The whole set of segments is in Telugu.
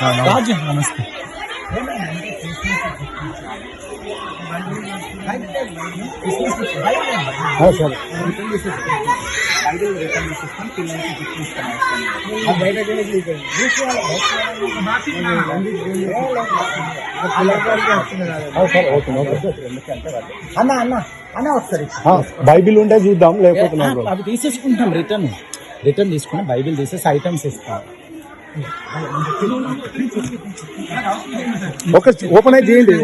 రాజు నమస్తే సరే సరే ఓకే ఓకే అన్న అన్న అన్న ఒకసారి. బైబిల్ ఉంటే చూద్దాం లేకపోతే. అవి తీసేసుకుంటాం రిటర్న్. రిటర్న్ తీసుకుని బైబిల్ తీసేసి ఐటమ్స్ ఇస్తాం. ఒక ఓపెన్ అయితే చేయండి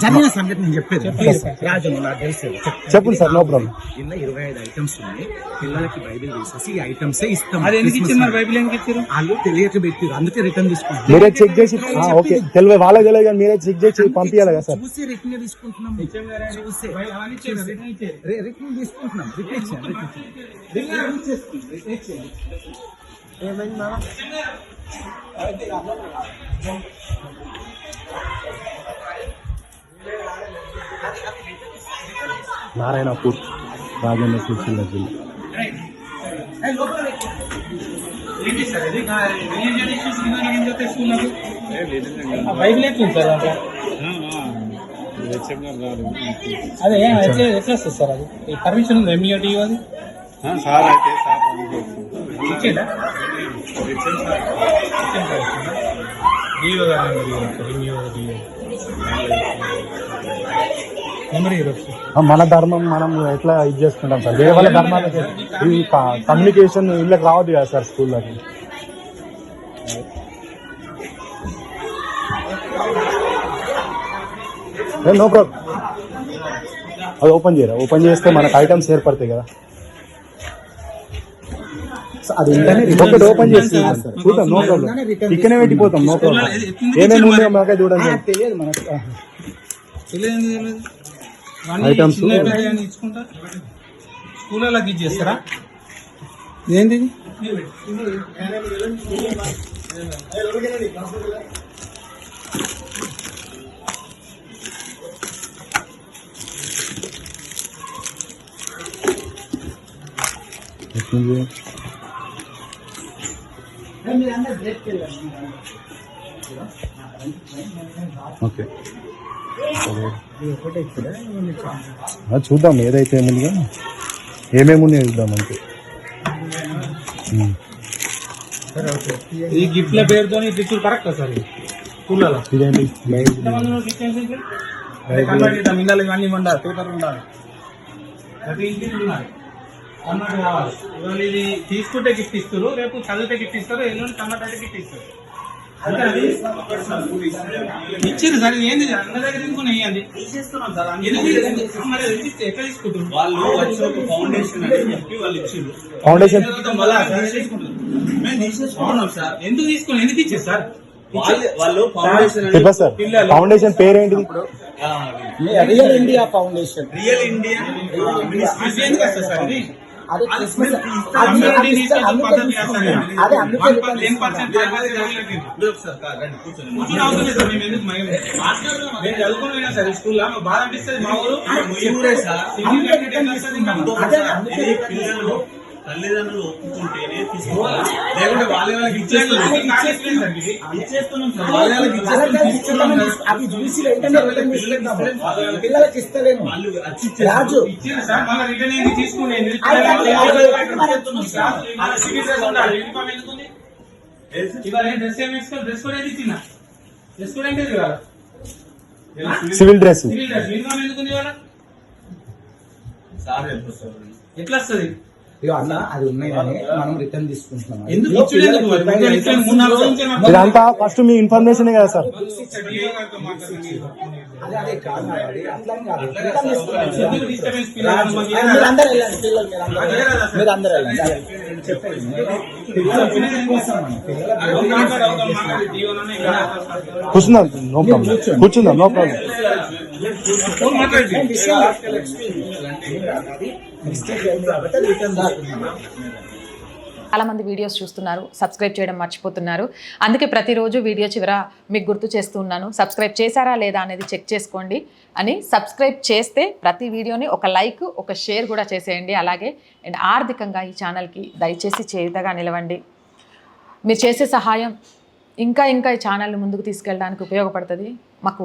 జరిగిన సంగతి నేను చెప్పేది. నాకు చెప్పండి. Sir no problem. ఇలా ఇరవై ఐదు ఐటమ్స్ ఉన్నాయి. పిల్లలకి బైబిల్ తీసేసి ఈ ఐటమ్స్ ఇస్తాం. అది ఎందుకు Christmas ఇచ్చింది మరి నాడు. బైబిల్ ఎందుకు ఇచ్చారు? వాళ్ళు తెలియక పెట్టారు అందుకే రిటర్న్ తీసుకుంటాం మీరే చెక్ చేసి ఆ, ఓకే. తెలియదు వాళ్ళకి తెలియదు కానీ మీరే చెక్ చేసి పంపించాలి కదా సార్. చూసి రిటర్న్ తీసుకుంటున్నాం. చూసి. రిటర్న్ తీసుకుంటున్నాం. రిటర్న్ ఇచ్చాను రిటర్న్ ఇచ్చాను. రిటర్న్ ఇచ్చేస్తున్నాం, రిటర్న్ ఇచ్చేయండి. ఏమైంది మామ? నారాయణపూర్ రాజన్న సిరిసిల్ల జిల్లా ఏంటి సార్ ఇది రిలీజియన్ ఇష్యూస్ కింద ఏం చెప్తే స్కూల్ నాకు బైబిల్ ఎట్లుంది సార్ అంటే అదే ఎట్లా ఎట్లా వస్తుంది సార్ అది ఈ పర్మిషన్ ఉంది ఎంఈఓ అది సార్ అయితే సార్ మన ధర్మం మనం ఎట్లా ఇది చేసుకుంటాం సార్? వేరే వాళ్ళ ధర్మాలకి ఈ కమ్యూనికేషన్ ఇళ్ళకి రావద్దు కదా సార్ స్కూల్లోకి నో ప్రాబ్లం అది ఓపెన్ చేయరా? ఓపెన్ చేస్తే మనకు ఐటమ్స్ ఏర్పడతాయి కదా. అది ఒకటి ఓపెన్ చేసి చూద్దాం నో ప్రాబ్లం ఇక్కడనే పెట్టిపోతాం నో ప్రాబ్లం ఏమేమి ఉన్నాయో మాకే చూడండి తెలియదు మనకు. ఇచ్చుకుంటా? స్కూళ్ళకి ఇచ్చేస్తారా? ఏంటి ఇది? ఓకే. ఆ, చూద్దాం ఏదైతే ఏముందిగా. ఏమేమి ఉన్నాయో చూద్దాం అంతే. ఈ గిఫ్ట్ల పేరుతో గిఫ్ట్లు కరెక్టా సార్ స్కూళ్ళలో? ఇదేంటి? ఇవన్నీ ఉండాలి పేపర్ ఉండాలి. ప్రతి ఇంటికి ఉండాలి. కన్వర్ట్ కావాలి. ఇవాళ ఇది తీసుకుంటే గిఫ్ట్ ఇస్తారు రేపు చదివితే గిఫ్ట్ ఇస్తారు ఎల్లుండి అయితే గిఫ్ట్ ఇస్తారు. ఇచ్చారు సార్ ఏంది అందరి దగ్గర తీసుకుని ఇస్తే- ఎట్లా తీసుకుంటారు వాళ్ళు వచ్చి ఒక ఫౌండేషన్ అని చెప్పి వాళ్ళు ఇచ్చిండ్రు ఫౌండేషన్ మళ్ళీ తీసేసుకుంటారు మేము తీసేసుకున్నాం సార్? ఎందుకు తీసుకుని ఎందుకు ఇచ్చారు సార్? వాళ్ళు వాళ్ళు foundation foundation పేరేంటిది? Real India foundation real Indian అది క్రిస్మస్ అదే అందుకే స్కూల్లో. బాధ అనిపిస్తుంది మా ఊరు? అదే అందుకే తల్లిదండ్రులు ఒప్పుకుంటేనే తీసుకోవాలి లేకుంటే వాళ్ళ వాళ్ళకి ఇచ్చేస్తున్నాం. చూసి పిల్లలకి రాజు. Civil dress? సివిల్ ఎట్లా వస్తుంది? ఇక అట్లా అది ఉన్నాయి కానీ మనం రిటర్న్ తీసుకుంటున్నాం. ఇదంతా ఫస్ట్ మీ ఇన్ఫర్మేషన్ కదా సార్? మీరు అందరూ. కూర్చుందాం నో ప్రాబ్లం కూర్చుందాం నో ప్రాబ్లం చాలామంది చాలా మంది వీడియోస్ చూస్తున్నారు సబ్స్క్రైబ్ చేయడం మర్చిపోతున్నారు. అందుకే ప్రతిరోజు వీడియో చివర మీకు గుర్తు చేస్తూ ఉన్నాను. సబ్స్క్రైబ్ చేశారా లేదా అనేది చెక్ చేసుకోండి అని. సబ్స్క్రైబ్ చేస్తే ప్రతి వీడియోని ఒక లైక్ ఒక షేర్ కూడా చేసేయండి. అలాగే అండ్ ఆర్థికంగా ఈ ఛానల్కి దయచేసి చేతగా నిలవండి. మీరు చేసే సహాయం ఇంకా ఇంకా ఈ ఛానల్ని ముందుకు తీసుకెళ్ళడానికి ఉపయోగపడుతుంది. మాకు